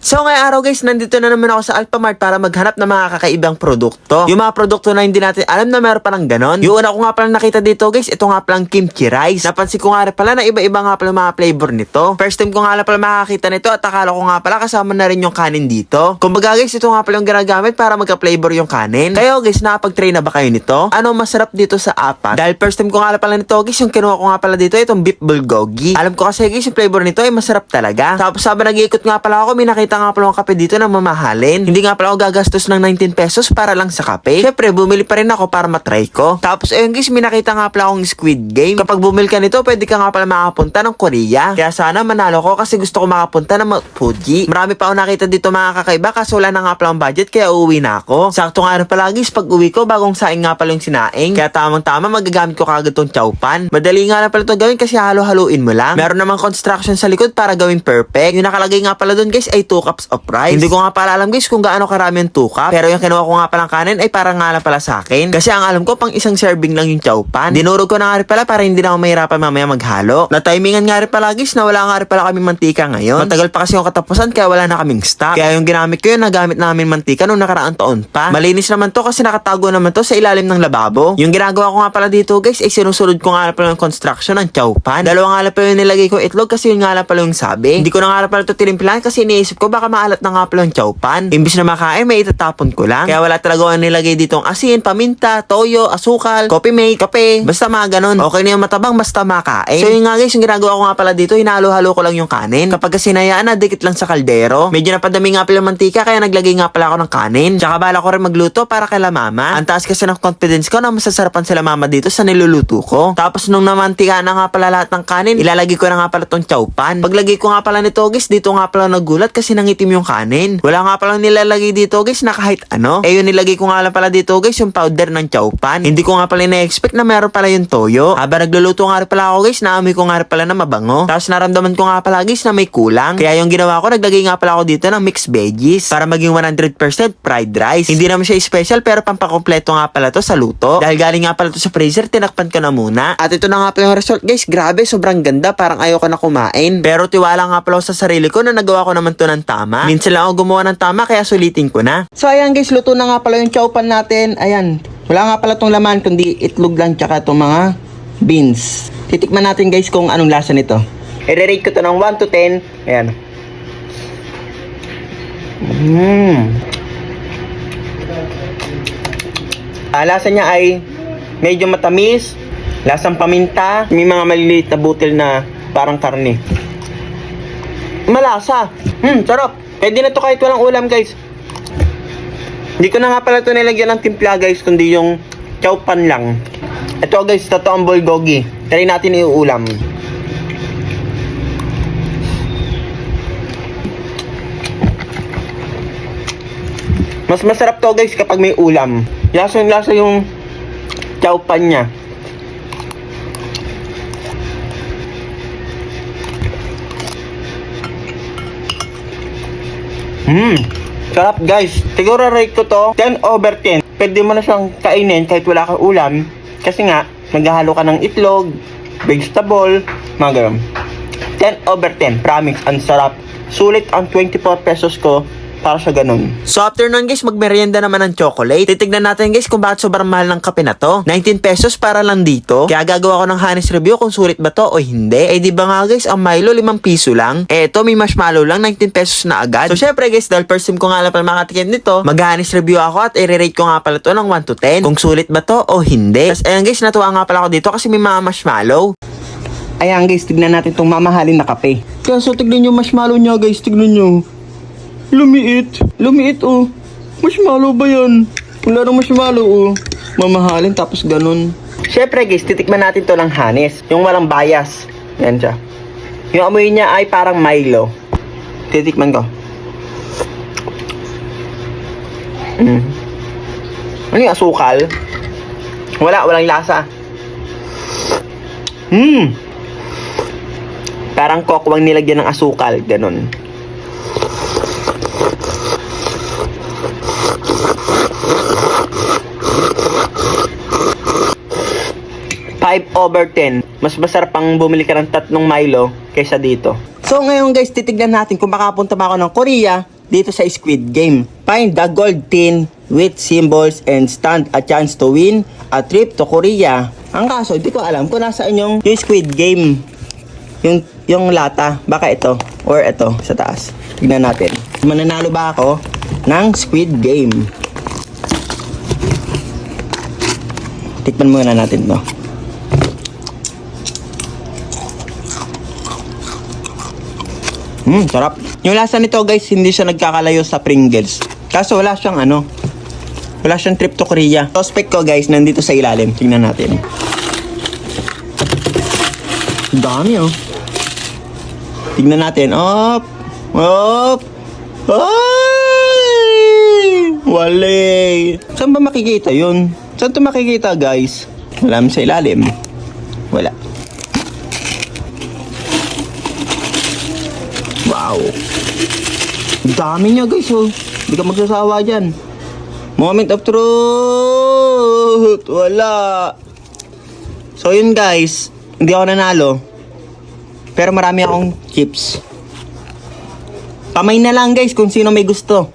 So ngayong araw guys, nandito na naman ako sa Alphamart para maghanap ng mga kakaibang produkto. Yung mga produkto na hindi natin alam na meron palang ganon. Yung una ko nga pala nakita dito guys, ito nga palang kimchi rice. Napansin ko nga pala na iba-iba nga pala mga flavor nito. First time ko nga pala makakita nito at akala ko nga pala kasama na rin yung kanin dito. Kumbaga guys, ito nga pala yung ginagamit para magka-flavor yung kanin. Kayo guys, nakapag-try na ba kayo nito? Ano masarap dito sa apat? Dahil first time ko nga pala nito guys, yung kinuha ko nga pala dito, itong beef bulgogi. Alam ko kasi guys, yung flavor nito ay masarap talaga. Tapos habang nag-iikot nga pala ako, may nakita nga pala akong kape dito na mamahalin. Hindi nga pala ako gagastos ng 19 pesos para lang sa kape. Syempre, bumili pa rin ako para matry ko. Tapos ayun guys, may nakita nga pala akong Squid Game. Kapag bumili ka nito, pwede ka nga pala makapunta ng Korea. Kaya sana manalo ko kasi gusto ko makapunta ng Mount Fuji. Marami pa ako nakita dito mga kakaiba kaso wala na nga pala ang budget kaya uuwi na ako. Sakto nga rin pala guys, pag uwi ko, bagong saing nga pala yung sinaing. Kaya tamang tama, magagamit ko kagad tong chowpan. Madali nga na pala ito gawin kasi halo-haluin mo lang. Meron namang construction sa likod para gawing perfect. Yung nakalagay nga pala doon guys ay 2 cups of rice. Hindi ko nga pala alam guys kung gaano karami yung 2 cup. Pero yung kinuha ko nga palang kanin ay parang nga lang pala sa akin. Kasi ang alam ko pang isang serving lang yung chowpan. Dinurog ko na nga rin pala para hindi na ako mahirapan mamaya maghalo. Na-timingan nga rin pala guys na wala nga rin pala kami mantika ngayon. Matagal pa kasi yung katapusan kaya wala na kaming stock. Kaya yung ginamit ko yun, nagamit namin mantika nung nakaraang taon pa. Malinis naman to kasi nakatago naman to sa ilalim ng lababo. Yung ginagawa ko nga pala dito guys ay sinusunod ko nga pala yung construction ng chowpan. Dalawa nga pala yung nilagay ko itlog kasi yun nga pala yung sabi. Hindi ko na nga pala ito tinimplahan kasi iniisip ko baka maalat na nga pala yung chowpan. Imbis na makain, may itatapon ko lang. Kaya wala talaga ako nilagay ditong asin, paminta, toyo, asukal, coffee mate, kape. Basta mga ganun. Okay na yung matabang basta makain. So yun nga guys, yung ginagawa ko nga pala dito, hinalo-halo ko lang yung kanin. Kapag kasi nayaan na, dikit lang sa kaldero. Medyo napadami nga pala mantika kaya naglagay nga pala ako ng kanin. Tsaka bala ko rin magluto para kay la mama. Ang taas kasi ng confidence ko na masasarapan sila mama dito sa niluluto ko. Tapos nung namantika na nga pala lahat ng kanin, ilalagay ko na nga pala tong chowpan. Paglagay ko nga pala nito guys, dito nga pala nagulat kasi nangitim yung kanin. Wala nga pala nilalagay dito guys na kahit ano. Eh yun nilagay ko nga lang pala dito guys yung powder ng chowpan. Hindi ko nga pala na-expect na meron pala yung toyo. Habang nagluluto nga pala ako guys, naamoy ko nga pala na mabango. Tapos naramdaman ko nga pala guys na may kulang. Kaya yung ginawa ko, naglagay nga pala ako dito ng mixed veggies para maging 100% fried rice. Hindi naman siya special pero pampakompleto nga pala to sa luto. Dahil galing nga pala to sa freezer, tinakpan ko na muna. At ito na nga pala yung result guys. Grabe, sobrang ganda. Parang ayoko na kumain. Pero tiwala nga pala sa sarili ko na nagawa ko naman to ng tama. Minsan lang ako gumawa ng tama kaya sulitin ko na. So ayan guys, luto na nga pala yung chowpan natin. Ayan. Wala nga pala tong laman kundi itlog lang tsaka itong mga beans. Titikman natin guys kung anong lasa nito. I-rate ko to ng 1 to 10. Ayan. Mmm. Ah, lasa niya ay medyo matamis, lasang paminta, may mga maliliit na butil na parang karne. Malasa. Hmm, sarap. Pwede na to kahit walang ulam, guys. Hindi ko na nga pala ito nilagyan ng timpla, guys, kundi yung chowpan lang. Ito, guys, totoong bulgogi. Try natin iuulam. Mas masarap to guys kapag may ulam. Lasa yung lasa yung chowpan niya. Hmm. Sarap guys. Siguro rate ko to 10 over 10. Pwede mo na siyang kainin kahit wala kang ulam. Kasi nga, naghahalo ka ng itlog, vegetable, mga ganun. 10 over 10. Promise, ang sarap. Sulit ang 24 pesos ko para sa ganun. So after nun guys, magmerienda naman ng chocolate. Titignan natin guys kung bakit sobrang mahal ng kape na to. 19 pesos para lang dito. Kaya gagawa ko ng honest review kung sulit ba to o hindi. Eh di ba nga guys, ang Milo 5 piso lang. Eh ito may marshmallow lang, 19 pesos na agad. So syempre guys, dahil first time ko nga lang pala makatikim nito, mag-honest review ako at i-rate ko nga pala to ng 1 to 10. Kung sulit ba to o hindi. Tapos ayan guys, natuwa nga pala ako dito kasi may mga marshmallow. Ayan guys, tignan natin tong mamahalin na kape. Kaso tignan nyo marshmallow niya guys, tignan nyo. Lumiit. Lumiit oh. Marshmallow ba yan? Wala nang marshmallow oh. Mamahalin tapos ganun. Siyempre guys, titikman natin to ng hanis. Yung walang bias. Yan siya. Yung amoy niya ay parang Milo. Titikman ko. Mm. Ano yung asukal? Wala, walang lasa. Hmm. Parang kokwang nilagyan ng asukal, ganun. 5 over 10. Mas masarap pang bumili ka ng tatlong Milo kaysa dito. So ngayon guys, titignan natin kung makapunta ba ako ng Korea dito sa Squid Game. Find the gold tin with symbols and stand a chance to win a trip to Korea. Ang kaso, hindi ko alam kung nasaan yung, yung Squid Game. Yung, yung lata. Baka ito. Or ito, sa taas. Tignan natin. Mananalo ba ako ng Squid Game? Tikman muna natin to. Hmm, sarap. Yung lasa nito guys, hindi siya nagkakalayo sa Pringles. Kaso wala siyang ano, wala siyang trip to Korea. Suspect ko guys, nandito sa ilalim. Tingnan natin. Dami oh. Tingnan natin. Up! Up! Ay! Wale! Saan ba makikita yun? Saan to makikita guys? Wala sa ilalim. Wala. Wow. Ang Dami niya guys oh. Hindi ka magsasawa dyan. Moment of truth. Wala. So yun guys. Hindi ako nanalo. Pero marami akong chips. Kamay na lang guys kung sino may gusto.